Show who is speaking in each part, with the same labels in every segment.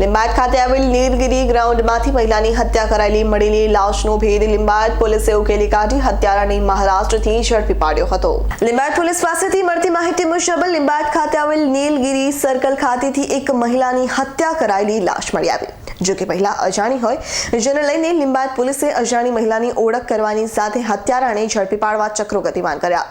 Speaker 1: લિંબાયત ખાતે આવેલ નીલગિરી ગ્રાઉન્ડમાંથી મહિલાની હત્યા કરાયેલી, મળેલી લાશનો ભેદ લિંબાયત પોલીસે ઉકેલી કાઢી હત્યારાને મહારાષ્ટ્રથી ઝડપી પાડ્યો હતો. લિંબાયત પોલીસ પાસેથી મળતી માહિતી મુજબ લિંબાયત ખાતે આવેલ નીલગિરી સર્કલ ખાતેથી એક મહિલાની હત્યા કરાયેલી લાશ મળી આવી. જો કે મહિલા અજાણી હોય, જેને લઈને લિંબાયત પોલીસે અજાણી મહિલાની ઓળખ કરવાની સાથે હત્યારાને ઝડપી પાડવા ચક્રો ગતિમાન કર્યા.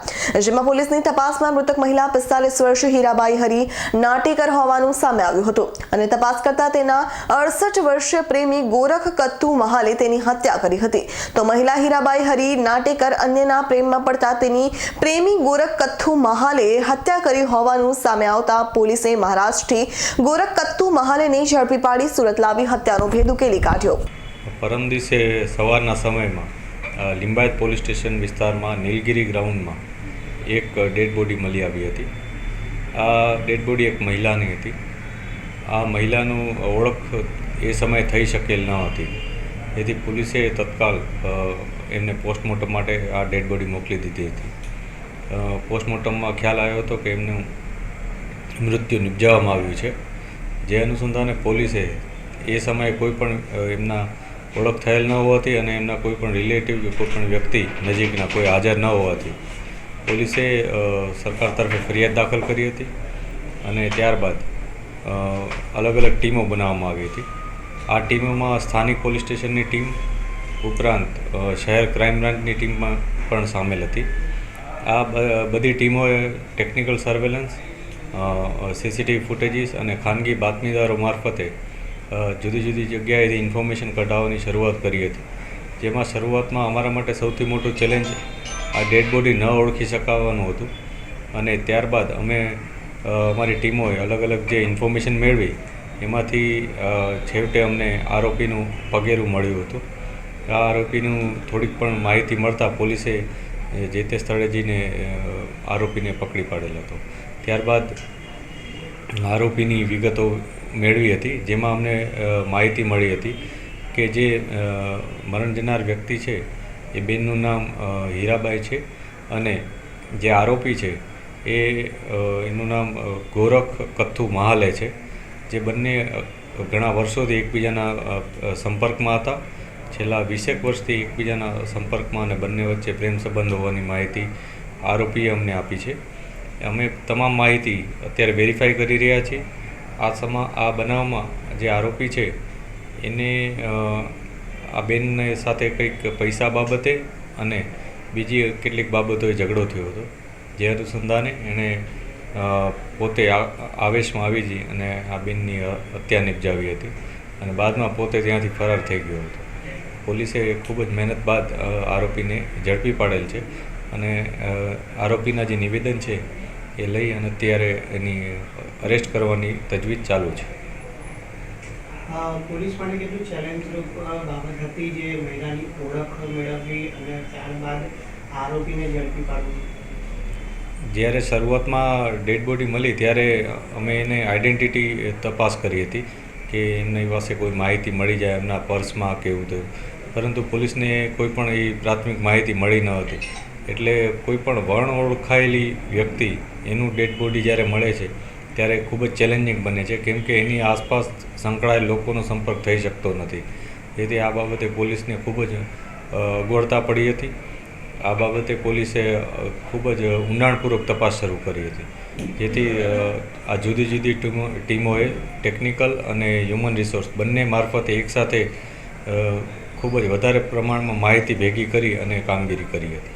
Speaker 1: જેમાં પોલીસની તપાસમાં મૃતક મહિલા પિસ્તાલીસ વર્ષ હીરાબાઈ હરી નાટેકર હોવાનું સામે આવ્યું હતું અને તપાસ કરતા તેના અડસઠ વર્ષીય પ્રેમી ગોરખ કત્તુ મહાલે તેની હત્યા કરી હતી. તો મહિલા હીરાબાઈ હરી નાટેકર અન્યના પ્રેમમાં પડતા તેની પ્રેમી ગોરખ કથ્થુ મહાલે હત્યા કરી હોવાનું સામે આવતા પોલીસે મહારાષ્ટ્રથી ગોરખ કત્તુ મહાલેને ઝડપી પાડી સુરત લાવી હત્યાનો ભેદ ઉકેલી કાઢ્યો.
Speaker 2: પરમ દિવસે સવારના સમયમાં લિંબાયત પોલીસ સ્ટેશન વિસ્તારમાં, નીલગિરી ગ્રાઉન્ડમાં એક ડેડ બોડી મળી આવી હતી. આ ડેડ બોડી એક મહિલાની હતી. આ મહિલાનું ઓળખ એ સમયે થઈ શકેલ ન હતી. તેથી પોલીસે તત્કાલ એમને પોસ્ટમોર્ટમ માટે આ ડેડ બોડી મોકલી દીધી હતી. પોસ્ટમોર્ટમમાં ખ્યાલ આવ્યો હતો કે એમનું મૃત્યુ નિપજાવવામાં આવ્યું છે. જે અનુસંધાને પોલીસે એ સમયે કોઈ પણ એમના ઓળખ થયેલ ન હોવાથી અને એમના કોઈ પણ રિલેટિવ કે કોઈ પણ વ્યક્તિ નજીકના કોઈ હાજર ન હોવાથી પોલીસે સરકાર તરફે ફરિયાદ દાખલ કરી હતી અને ત્યારબાદ અલગ અલગ ટીમો બનાવવામાં આવી હતી. આ ટીમોમાં સ્થાનિક પોલીસ સ્ટેશનની ટીમ ઉપરાંત શહેર ક્રાઇમ બ્રાન્ચની ટીમમાં પણ સામેલ હતી. આ બધી ટીમોએ ટેકનિકલ સર્વેલન્સ સીસીટીવી ફૂટેજીસ અને ખાનગી બાતમીદારો મારફતે જુદી જુદી જગ્યાએથી ઇન્ફોર્મેશન કઢાવવાની શરૂઆત કરી હતી. જેમાં શરૂઆતમાં અમારા માટે સૌથી મોટું ચેલેન્જ આ ડેડ બોડી ન ઓળખી શકાવાનું હતું. અને ત્યારબાદ અમે અમારી ટીમોએ અલગ અલગ જે ઇન્ફોર્મેશન મેળવી, એમાંથી છેવટે અમને આરોપીનું પગેરું મળ્યું હતું. આ આરોપીનું થોડીક પણ માહિતી મળતા પોલીસે જે તે સ્થળે જઈને આરોપીને પકડી પાડેલ હતો. ત્યારબાદ આરોપીની વિગતો મેળવી હતી, જેમાં અમને માહિતી મળી હતી કે જે મરણ જનાર વ્યક્તિ છે, એ બેનનું નામ હીરાબાઈ છે અને જે આરોપી છે, એ એનું નામ ગોરખ કથ્થુ મહાલે છે, જે બંને ઘણા વર્ષોથી એકબીજાના સંપર્કમાં હતા. છેલ્લા વીસેક વર્ષથી એકબીજાના સંપર્કમાં અને બંને વચ્ચે પ્રેમ સંબંધ હોવાની માહિતી આરોપીએ અમને આપી છે. અમે તમામ માહિતી અત્યારે વેરીફાઈ કરી રહ્યા છીએ. આ સમા, આ બનાવમાં જે આરોપી છે, એને આ બેનને સાથે કંઈક પૈસા બાબતે અને બીજી કેટલીક બાબતોએ ઝઘડો થયો હતો. જે અનુસંધાને એણે પોતે આવેશમાં આવી જઈ અને આ બેનની હત્યા નિપજાવી હતી અને બાદમાં પોતે ત્યાંથી ફરાર થઈ ગયો હતો. પોલીસે ખૂબ જ મહેનત બાદ આરોપીને ઝડપી પાડેલ છે અને આરોપીના જે નિવેદન છે એ લઈ અને અત્યારે એની અરેસ્ટ કરવાની તજવીજ ચાલુ છે.
Speaker 3: પોલીસ માટે કેટલું ચેલેન્જરૂપ બાબત હતી જે મહિલાની ઓળખ મેળવવી અને ત્યારબાદ આરોપીને ઝડપી પાડવી?
Speaker 2: જ્યારે શરૂઆતમાં ડેડ બોડી મળી ત્યારે અમે એને આઈડેન્ટિટી તપાસ કરી હતી કે એમની પાસે કોઈ માહિતી મળી જાય એમના પર્સમાં કેવું થયું. પરંતુ પોલીસને કોઈ પણ એ પ્રાથમિક માહિતી મળી ન હતી. એટલે કોઈ પણ વર્ણ ઓળખાયેલી વ્યક્તિ એનું ડેડ બોડી જ્યારે મળે છે, ત્યારે ખૂબ જ ચેલેન્જિંગ બને છે. કેમ કે એની આસપાસ સંકળાયેલ લોકોનો સંપર્ક થઈ શકતો નથી. તેથી આ બાબતે પોલીસને ખૂબ જ અગવડતા પડી હતી. આ બાબતે પોલીસે ખૂબ જ ઊંડાણપૂર્વક તપાસ શરૂ કરી હતી. જેથી આ જુદી જુદી ટીમો, ટીમોએ ટેકનિકલ અને હ્યુમન રિસોર્સ બંને મારફતે એકસાથે ખૂબ જ વધારે પ્રમાણમાં માહિતી ભેગી કરી અને કામગીરી કરી હતી.